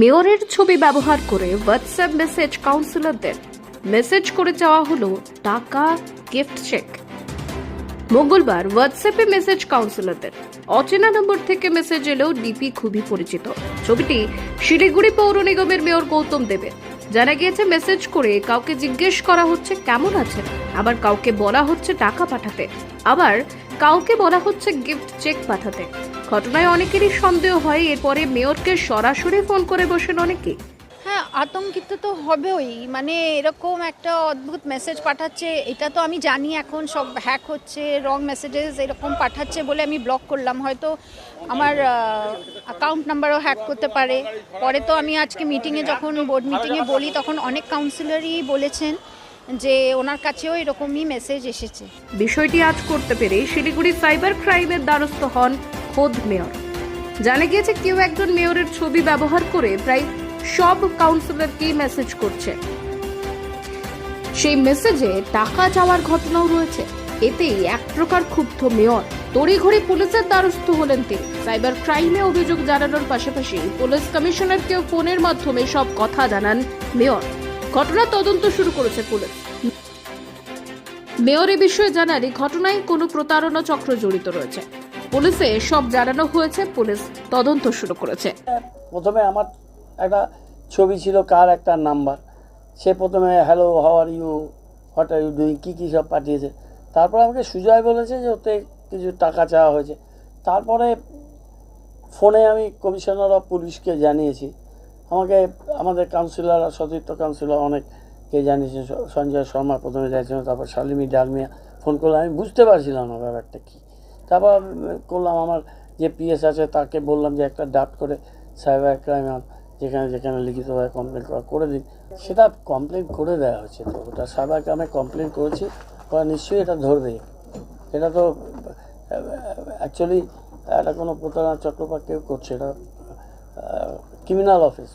মেয়রের ছবি ব্যবহার করে হোয়াটসঅ্যাপ মেসেজ কাউন্সিলরদের মেসেজ করে চাওয়া হলো টাকা গিফট চেক মঙ্গলবার হোয়াটসঅ্যাপে মেসেজ কাউন্সিলরদের অচেনা নম্বর থেকে মেসেজ এলেও ডিপি খুবই পরিচিত। ছবিটি শিলিগুড়ি পৌর নিগমের মেয়র গৌতম দেবের। জানা গিয়েছে মেসেজ করে কাউকে জিজ্ঞেস করা হচ্ছে কেমন আছেন, আবার কাউকে বলা হচ্ছে টাকা পাঠাতে। আবার কাউকে বলা হচ্ছে গিফট চেক পাঠাতে। ঘটনায় অনেকেরই সন্দেহ হয় এরপরে মেয়রকে সরাসরি ফোন করে বসেন অনেকে। হ্যাঁ আতঙ্কিত তো হবেই। মানে এরকম একটা অদ্ভুত মেসেজ পাঠাচ্ছে এটা তো আমি জানি এখন সব হ্যাক হচ্ছে রং মেসেজেস এরকম পাঠাচ্ছে বলে আমি ব্লক করলাম। হয়তো আমার অ্যাকাউন্ট নাম্বারও হ্যাক করতে পারে। পরে তো আমি আজকে মিটিংয়ে যখন বোর্ড মিটিংয়ে বলি তখন অনেক কাউন্সিলরই বলেছেন যে ওনার কাছেও এরকমই মেসেজ এসেছে। বিষয়টি আজ করতে পেরে শিলিগুড়ি সাইবার ক্রাইমের দ্বারস্থ হন খোদ মেয়র। জানা গিয়েছে কেউ একজন মেয়রের ছবি ব্যবহার করে প্রায় সব কাউন্সিলরকেই মেসেজ করছে। সেই মেসেজে টাকা চাওয়ার ঘটনাও রয়েছে। এতেই এক প্রকার ক্ষুব্ধ মেয়র। তড়িঘড়ি পুলিশের দ্বারস্থ হলেন তিনি। সাইবার ক্রাইমে অভিযোগ জানানোর পাশাপাশি পুলিশ কমিশনারকেও ফোনের মাধ্যমে সব কথা জানান মেয়র। ঘটনা তদন্ত শুরু করেছে পুলিশ। মেয়র এ বিষয়ে জানান এই ঘটনায় কোনো প্রতারণা চক্র জড়িত রয়েছে। পুলিশে সব জানানো হয়েছে, পুলিশ তদন্ত শুরু করেছে। প্রথমে আমার একটা ছবি ছিল, কার একটা নাম্বার। সে প্রথমে hello how are you what are you doing কী কী সব পাঠিয়েছে। তারপর আমাকে সুজয় বলেছে যে, ওতে কিছু টাকা চাওয়া হয়েছে। তারপরে ফোনে আমি কমিশনার অফ পুলিশকে জানিয়েছি। আমাকে, আমাদের কাউন্সিলর সতীর্থ কাউন্সিলর অনেককে জানিয়েছে। সঞ্জয় শর্মা প্রথমে যাইছিল, তারপর শালিনী ডালমিয়া ফোন করলে। আমি বুঝতে পারছিলাম না ব্যাপারটা কী। তারপর করলাম আমার যে পিএস আছে তাকে বললাম যে একটা ডাট করে সাইবার ক্রাইম যেখানে যেখানে লিখিতভাবে কমপ্লেন করা করে দিন। সেটা কমপ্লেন করে দেওয়া হয়েছে তো, ওটা সাইবার ক্রাইমে কমপ্লেন করেছি। ওরা নিশ্চয়ই এটা ধরবে। এটা তো অ্যাকচুয়ালি এটা কোনো প্রতারণা বা কেউ করছে, এটা ক্রিমিনাল অফিস